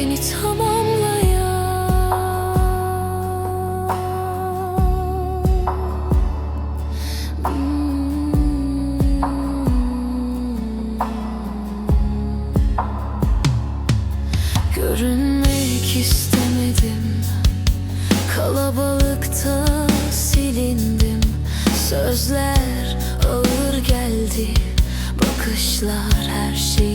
Beni tamamlayan. Hmm. Görünmek istemedim. Kalabalıkta silindim. Sözler ağır geldi. Bakışlar her şey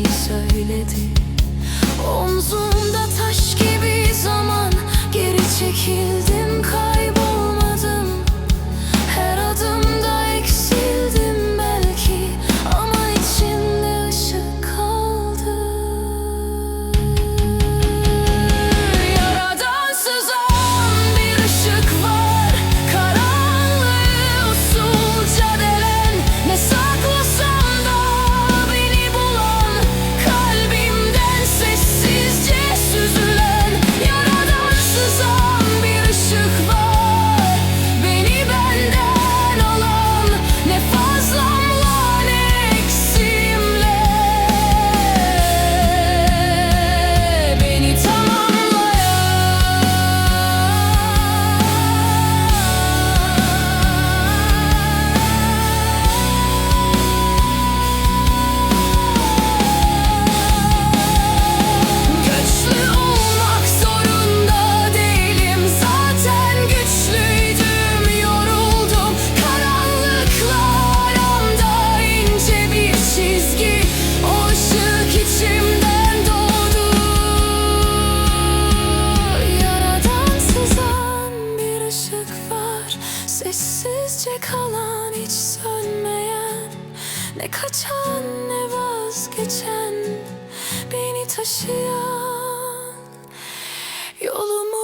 Sessizce kalan hiç sönmeyen Ne kaçan ne vazgeçen Beni taşıyan Yolumu